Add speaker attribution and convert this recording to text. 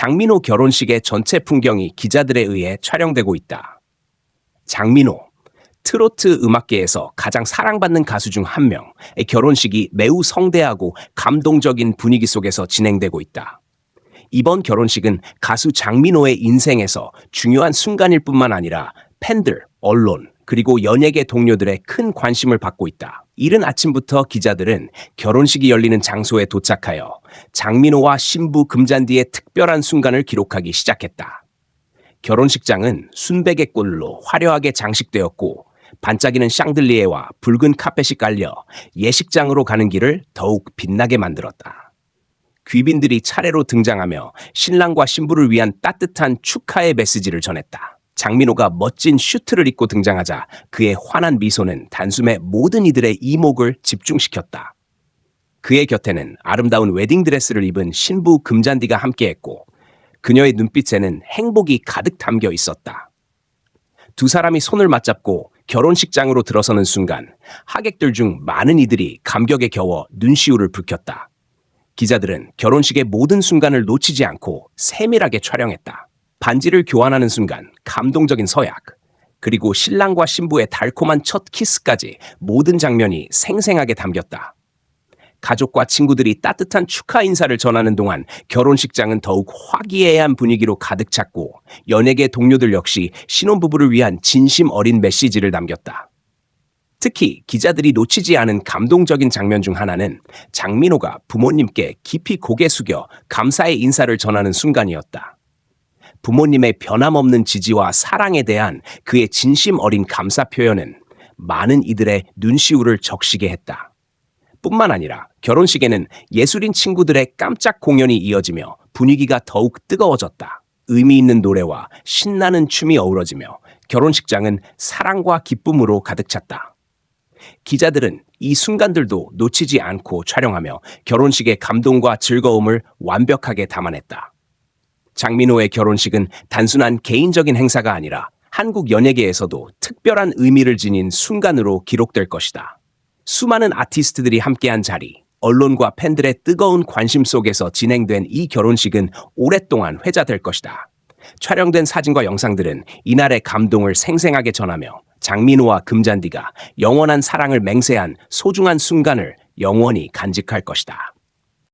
Speaker 1: 장민호 결혼식의 전체 풍경이 기자들에 의해 촬영되고 있다. 장민호, 트로트 음악계에서 가장 사랑받는 가수 중 한 명의 결혼식이 매우 성대하고 감동적인 분위기 속에서 진행되고 있다. 이번 결혼식은 가수 장민호의 인생에서 중요한 순간일 뿐만 아니라 팬들, 언론, 그리고 연예계 동료들의 큰 관심을 받고 있다. 이른 아침부터 기자들은 결혼식이 열리는 장소에 도착하여 장민호와 신부 금잔디의 특별한 순간을 기록하기 시작했다. 결혼식장은 순백의 꿀로 화려하게 장식되었고 반짝이는 샹들리에와 붉은 카펫이 깔려 예식장으로 가는 길을 더욱 빛나게 만들었다. 귀빈들이 차례로 등장하며 신랑과 신부를 위한 따뜻한 축하의 메시지를 전했다. 장민호가 멋진 슈트를 입고 등장하자 그의 환한 미소는 단숨에 모든 이들의 이목을 집중시켰다. 그의 곁에는 아름다운 웨딩드레스를 입은 신부 금잔디가 함께했고 그녀의 눈빛에는 행복이 가득 담겨 있었다. 두 사람이 손을 맞잡고 결혼식장으로 들어서는 순간 하객들 중 많은 이들이 감격에 겨워 눈시울을 붉혔다. 기자들은 결혼식의 모든 순간을 놓치지 않고 세밀하게 촬영했다. 반지를 교환하는 순간 감동적인 서약, 그리고 신랑과 신부의 달콤한 첫 키스까지 모든 장면이 생생하게 담겼다. 가족과 친구들이 따뜻한 축하 인사를 전하는 동안 결혼식장은 더욱 화기애애한 분위기로 가득 찼고 연예계 동료들 역시 신혼부부를 위한 진심 어린 메시지를 남겼다. 특히 기자들이 놓치지 않은 감동적인 장면 중 하나는 장민호가 부모님께 깊이 고개 숙여 감사의 인사를 전하는 순간이었다. 부모님의 변함없는 지지와 사랑에 대한 그의 진심 어린 감사 표현은 많은 이들의 눈시울을 적시게 했다. 뿐만 아니라 결혼식에는 예술인 친구들의 깜짝 공연이 이어지며 분위기가 더욱 뜨거워졌다. 의미 있는 노래와 신나는 춤이 어우러지며 결혼식장은 사랑과 기쁨으로 가득 찼다. 기자들은 이 순간들도 놓치지 않고 촬영하며 결혼식의 감동과 즐거움을 완벽하게 담아냈다. 장민호의 결혼식은 단순한 개인적인 행사가 아니라 한국 연예계에서도 특별한 의미를 지닌 순간으로 기록될 것이다. 수많은 아티스트들이 함께한 자리, 언론과 팬들의 뜨거운 관심 속에서 진행된 이 결혼식은 오랫동안 회자될 것이다. 촬영된 사진과 영상들은 이날의 감동을 생생하게 전하며 장민호와 금잔디가 영원한 사랑을 맹세한 소중한 순간을 영원히 간직할 것이다.